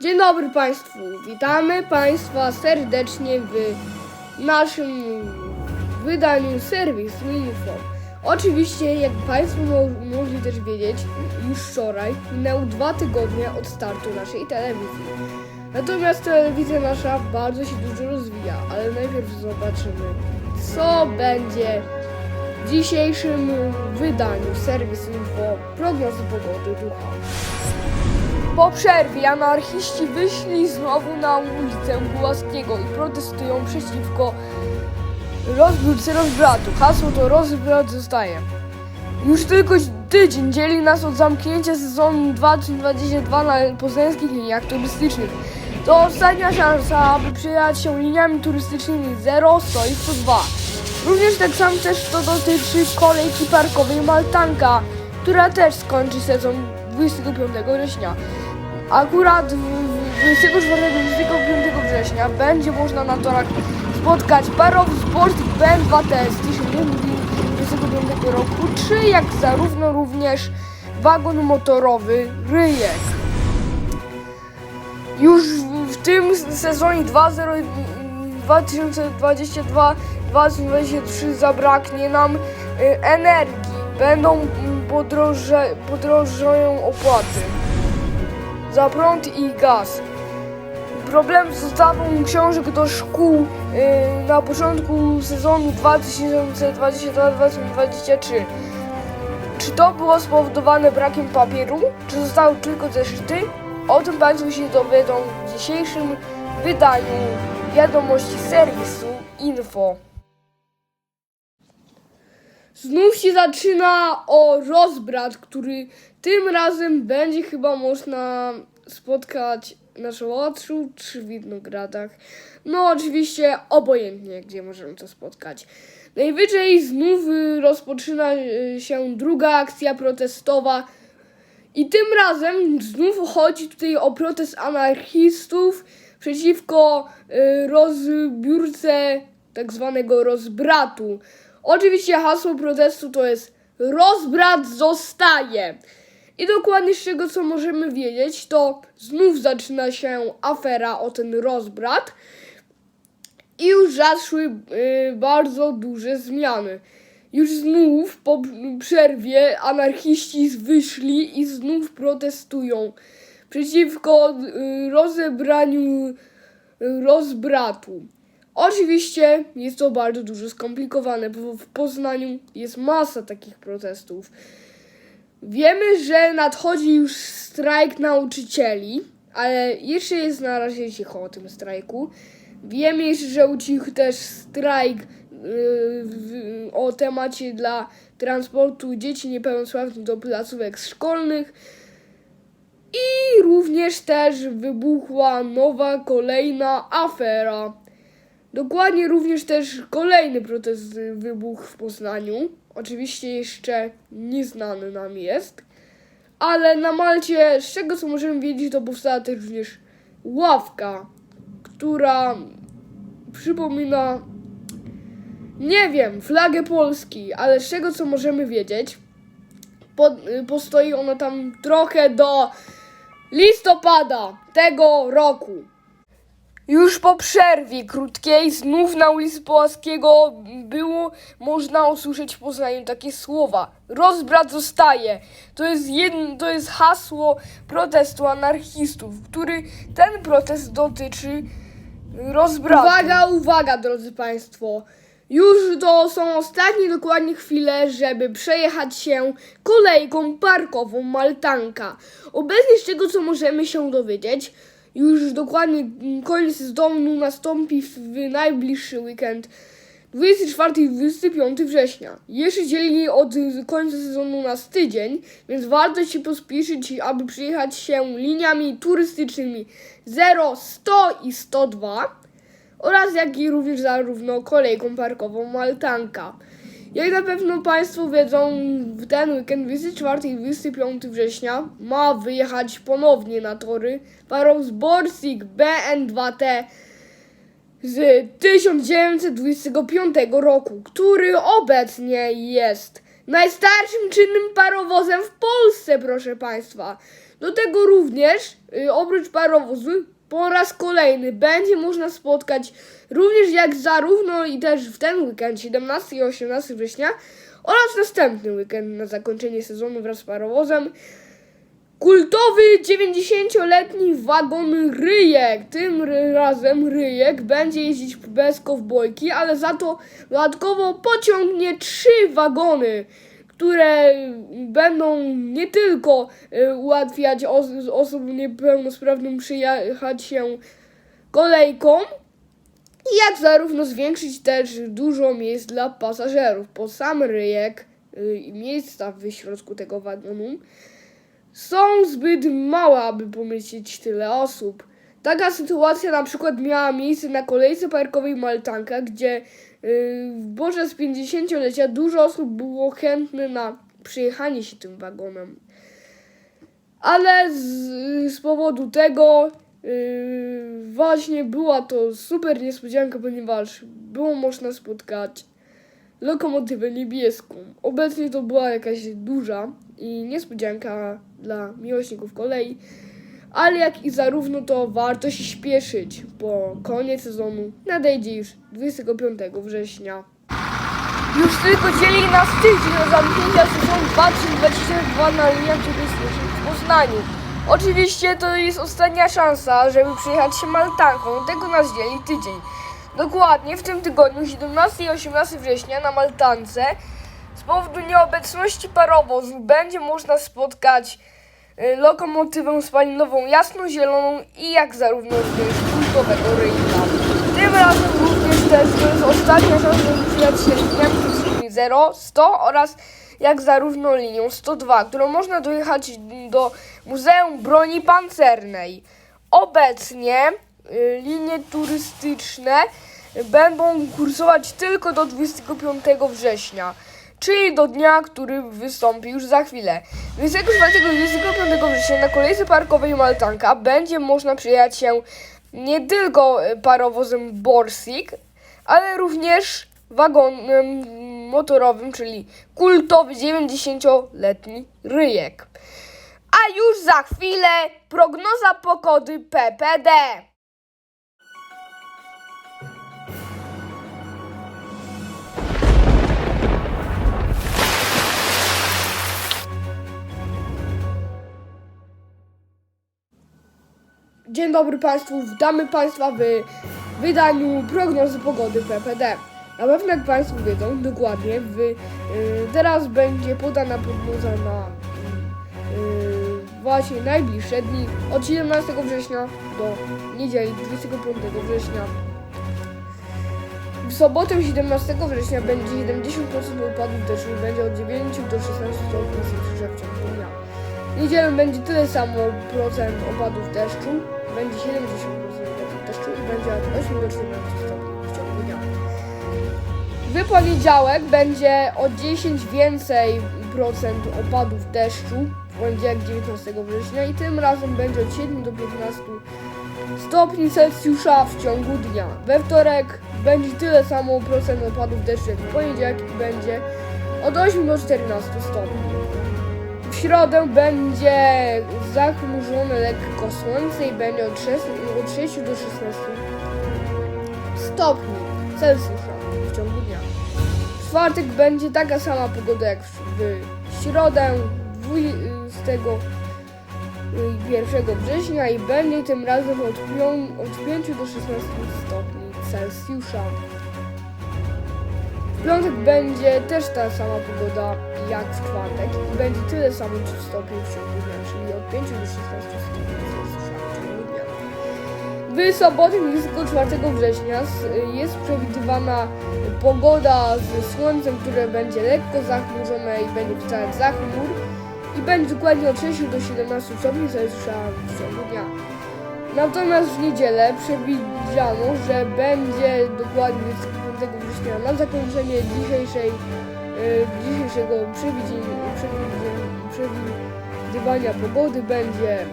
Dzień dobry Państwu. Witamy Państwa serdecznie w naszym wydaniu serwisu Info. Oczywiście, jak Państwo mo- mogli też wiedzieć, już wczoraj minęły dwa tygodnie od startu naszej telewizji. Natomiast telewizja nasza bardzo się dużo rozwija, ale najpierw zobaczymy, co będzie w dzisiejszym wydaniu serwisu Info prognozy pogody ducha. Po przerwie anarchiści wyszli znowu na ulicę Pułaskiego i protestują przeciwko rozbiórce rozbratu. Hasło to rozbrat zostaje. Już tylko tydzień dzieli nas od zamknięcia sezonu 2022 na poznańskich liniach turystycznych. To ostatnia szansa, aby przejechać się liniami turystycznymi 0, 100 i 102. Również tak samo też to dotyczy kolejki parkowej Maltanka, która też skończy sezon 25 września. Akurat w- w 24-25 września będzie można na torach spotkać parowy sport B2 TS 1925 roku, czy jak zarówno również wagon motorowy Ryjek. Już w, tym sezonie 2.0 2022-2023 zabraknie nam y, energii. Będą mm, podroże, podrożeją opłaty za prąd i gaz. Problem z dostawą książek do szkół yy, na początku sezonu 2022-2023. Czy to było spowodowane brakiem papieru, czy zostały tylko zeszyty? O tym Państwo się dowiedzą w dzisiejszym wydaniu wiadomości serwisu Info. Znów się zaczyna o rozbrat, który tym razem będzie chyba można spotkać na Żołoczu czy w Widnogradach. No oczywiście obojętnie, gdzie możemy to spotkać. Najwyżej znów y, rozpoczyna y, się druga akcja protestowa i tym razem znów chodzi tutaj o protest anarchistów przeciwko y, rozbiórce tak zwanego rozbratu. Oczywiście hasło protestu to jest rozbrat zostaje. I dokładnie z tego co możemy wiedzieć, to znów zaczyna się afera o ten rozbrat i już zaszły y, bardzo duże zmiany. Już znów po przerwie anarchiści wyszli i znów protestują przeciwko y, rozebraniu y, rozbratu. Oczywiście jest to bardzo dużo skomplikowane, bo w Poznaniu jest masa takich protestów. Wiemy, że nadchodzi już strajk nauczycieli, ale jeszcze jest na razie cicho o tym strajku. Wiemy że ucichł też strajk yy, o temacie dla transportu dzieci niepełnosprawnych do placówek szkolnych. I również też wybuchła nowa, kolejna afera. Dokładnie również też kolejny protest wybuchł w Poznaniu. Oczywiście jeszcze nieznany nam jest. Ale na Malcie, z czego co możemy wiedzieć, to powstała też również ławka, która przypomina, nie wiem, flagę Polski, ale z czego co możemy wiedzieć, po, y, postoi ona tam trochę do listopada tego roku. Już po przerwie krótkiej znów na ulicy Połaskiego było można usłyszeć w Poznaniu takie słowa. Rozbrat zostaje. To jest, jedno, to jest hasło protestu anarchistów, który ten protest dotyczy rozbratu. Uwaga, uwaga, drodzy Państwo. Już to są ostatnie dokładnie chwile, żeby przejechać się kolejką parkową Maltanka. Obecnie z tego, co możemy się dowiedzieć, już dokładnie koniec sezonu nastąpi w najbliższy weekend 24 i 25 września. Jeszcze dzieli od końca sezonu nas tydzień, więc warto się pospieszyć, aby przyjechać się liniami turystycznymi 0, 100 i 102 oraz jak i również zarówno kolejką parkową Maltanka. Jak na pewno Państwo wiedzą, w ten weekend 24 i 25 września ma wyjechać ponownie na tory parowóz Borsig BN2T z 1925 roku, który obecnie jest najstarszym czynnym parowozem w Polsce, proszę Państwa. Do tego również, y, oprócz parowozu, po raz kolejny będzie można spotkać również jak zarówno i też w ten weekend, 17 i 18 września, oraz następny weekend na zakończenie sezonu wraz z parowozem, Kultowy 90-letni wagon Ryjek. Tym razem Ryjek będzie jeździć bez kowbojki, ale za to dodatkowo pociągnie trzy wagony, które będą nie tylko y, ułatwiać os- osobom niepełnosprawnym przyjechać się kolejką, jak zarówno zwiększyć też dużo miejsc dla pasażerów, bo sam Ryjek y, i miejsca w środku tego wagonu są zbyt małe, aby pomieścić tyle osób. Taka sytuacja na przykład miała miejsce na kolejce parkowej Maltanka, gdzie yy, podczas 50-lecia dużo osób było chętne na przyjechanie się tym wagonem. Ale z, z powodu tego yy, właśnie była to super niespodzianka, ponieważ było można spotkać lokomotywę niebieską. Obecnie to była jakaś duża i niespodzianka dla miłośników kolei, ale jak i zarówno to warto się śpieszyć, bo koniec sezonu nadejdzie już 25 września. Już tylko dzieli nas tydzień do zamknięcia sezonu 2022 na liniach turystycznych w Poznaniu. Oczywiście to jest ostatnia szansa, żeby przyjechać się Maltanką, tego nas dzieli tydzień. Dokładnie w tym tygodniu 17 i 18 września na Maltance z powodu nieobecności parowozu będzie można spotkać lokomotywę spalinową jasno-zieloną i jak zarówno również kultowego ryjka. Tym razem również też to jest ostatnia szansa, przyjechać się turystycznymi 0, 100 oraz jak zarówno linią 102, którą można dojechać do Muzeum Broni Pancernej. Obecnie y, linie turystyczne będą kursować tylko do 25 września, czyli do dnia, który wystąpi już za chwilę. 24 i 25 września na kolejce parkowej Maltanka będzie można przyjechać się nie tylko y, parowozem Borsig, ale również wagonem motorowym, czyli kultowy 90-letni Ryjek. A już za chwilę prognoza pogody PPD. Dzień dobry Państwu, witamy Państwa w wydaniu prognozy pogody PPD. Na pewno jak Państwo wiedzą, dokładnie, w, y, teraz będzie podana prognoza na y, właśnie najbliższe dni od 17 września do niedzieli 25 września. W sobotę 17 września będzie 70% opadów deszczu i będzie od 9 do 16 stopni w ciągu dnia. Niedzielę będzie tyle samo procent opadów deszczu, będzie 70% opadów deszczu i będzie od 8 do 14 stopni w ciągu dnia. W poniedziałek będzie o 10 więcej procent opadów deszczu, w poniedziałek 19 września i tym razem będzie od 7 do 15 stopni Celsjusza w ciągu dnia. We wtorek będzie tyle samo procent opadów deszczu jak w poniedziałek i będzie od 8 do 14 stopni. Środę będzie zachmurzone lekko słońce i będzie od 6, od 6 do 16 stopni Celsjusza w ciągu dnia. W czwartek będzie taka sama pogoda jak w środę 21 września i będzie tym razem od, pią- od 5 do 16 stopni Celsjusza. W piątek będzie też ta sama pogoda jak w czwartek i będzie tyle samo stopni w ciągu dnia, czyli od 5 do 16 stopni w sobotę 24 września jest przewidywana pogoda z słońcem, które będzie lekko zachmurzone i będzie wstać za chmur i będzie dokładnie od 6 do 17 stopni Celsjusza w ciągu dnia. Natomiast w niedzielę przewidziano, że będzie dokładnie 25 września na zakończenie dzisiejszej dzisiejszego przewidzenia, przewidzenia, przewidywania pogody będzie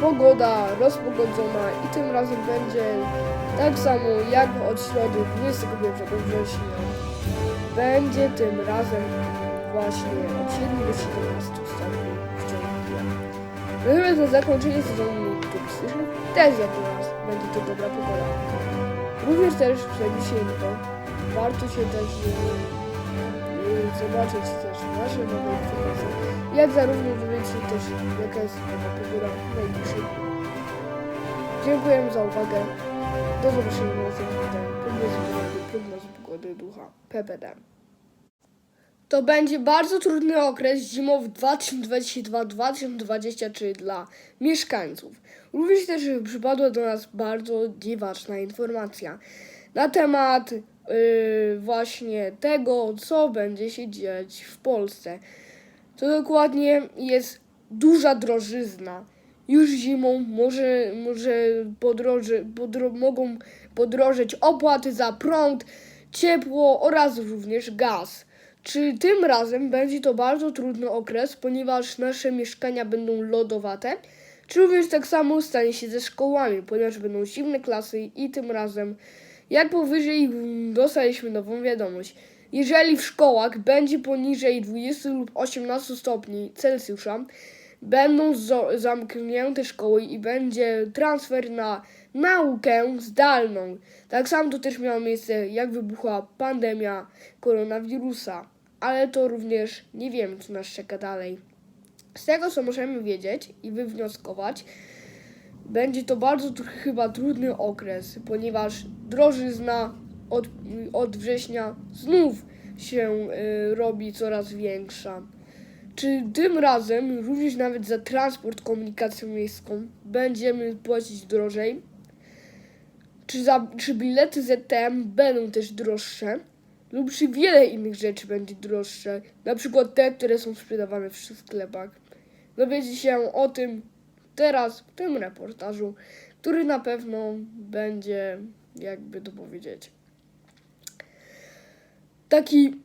pogoda rozpogodzona i tym razem będzie tak samo jak od środy 21 września. Będzie tym razem właśnie od 7 do 17 stopni w ciągu dnia. Natomiast na zakończenie sezonu turystycznych też jak u nas będzie to dobra pogoda. Również też przed święto warto się też zobaczyć też nasze nowe informacje, jak zarówno dowiedzieć też jaka jest nowa pogoda w dniach. Dziękuję za uwagę. Do zobaczenia na następnym prognozy pogody, prognozy pogody ducha PPD. To będzie bardzo trudny okres zimowy 2022-2023 dla mieszkańców. Również też przypadła do nas bardzo dziwaczna informacja na temat yy, właśnie tego, co będzie się dziać w Polsce. To dokładnie jest duża drożyzna. Już zimą może, może podroży, podro, mogą podrożeć opłaty za prąd, ciepło oraz również gaz. Czy tym razem będzie to bardzo trudny okres, ponieważ nasze mieszkania będą lodowate? Czy również tak samo stanie się ze szkołami, ponieważ będą zimne klasy i tym razem, jak powyżej dostaliśmy nową wiadomość. Jeżeli w szkołach będzie poniżej 20 lub 18 stopni Celsjusza, będą zamknięte szkoły i będzie transfer na naukę zdalną. Tak samo to też miało miejsce, jak wybuchła pandemia koronawirusa, ale to również nie wiemy, co nas czeka dalej. Z tego, co możemy wiedzieć i wywnioskować, będzie to bardzo chyba trudny okres, ponieważ drożyzna od, od września znów się y, robi coraz większa. Czy tym razem również nawet za transport, komunikację miejską będziemy płacić drożej? Czy, za, czy bilety ZTM będą też droższe? Lub czy wiele innych rzeczy będzie droższe? Na przykład te, które są sprzedawane w sklepach. Dowiecie się o tym teraz w tym reportażu, który na pewno będzie, jakby to powiedzieć, taki,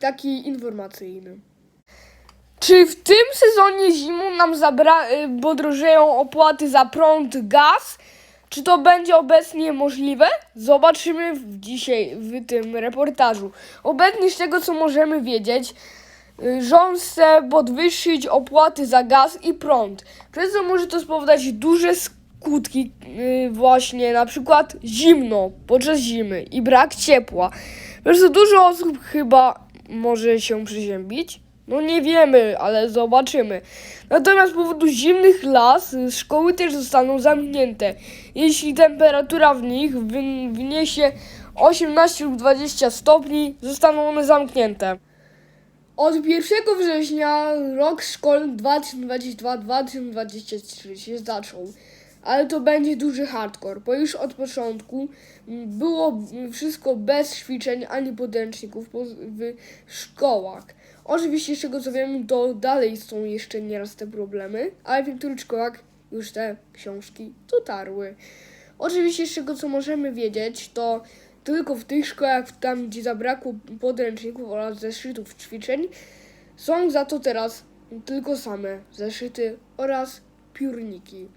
taki informacyjny. Czy w tym sezonie zimą nam zabra- y, podrożeją opłaty za prąd, gaz? Czy to będzie obecnie możliwe? Zobaczymy w dzisiaj w tym reportażu. Obecnie z tego co możemy wiedzieć, y, rząd chce podwyższyć opłaty za gaz i prąd. Przez co może to spowodować duże skutki y, właśnie na przykład zimno podczas zimy i brak ciepła. Przez co dużo osób chyba może się przeziębić. No nie wiemy, ale zobaczymy. Natomiast z powodu zimnych las y, szkoły też zostaną zamknięte. Jeśli temperatura w nich wy- wyniesie 18 lub 20 stopni, zostaną one zamknięte. Od 1 września rok szkolny 2022-2023 się zaczął. Ale to będzie duży hardcore, bo już od początku mm, było wszystko bez ćwiczeń ani podręczników po- w szkołach. Oczywiście, z tego co wiem, to dalej są jeszcze nieraz te problemy, ale w niektórych szkołach już te książki dotarły. Oczywiście, z tego co możemy wiedzieć, to tylko w tych szkołach, tam gdzie zabrakło podręczników oraz zeszytów ćwiczeń, są za to teraz tylko same zeszyty oraz piórniki.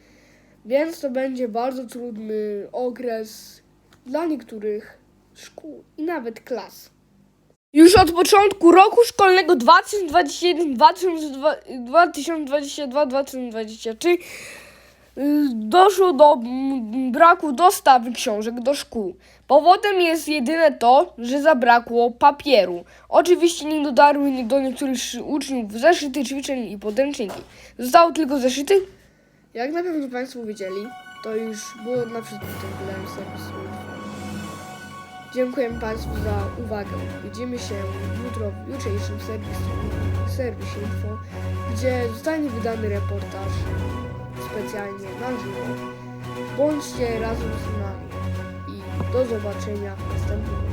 Więc to będzie bardzo trudny okres dla niektórych szkół i nawet klas. Już od początku roku szkolnego 2021-2022-2023 y, doszło do braku dostawy książek do szkół. Powodem jest jedyne to, że zabrakło papieru. Oczywiście nie dotarły do niektórych uczniów zeszyty ćwiczeń i podręczniki. Zostały tylko zeszyty. Jak na pewno Państwo wiedzieli, to już było na wszystkim tym wydaniu serwisu. Dziękuję Państwu za uwagę. Widzimy się jutro w jutrzejszym serwisie, serwisie Info, gdzie zostanie wydany reportaż specjalnie na żywo. Bądźcie razem z nami i do zobaczenia w następnym.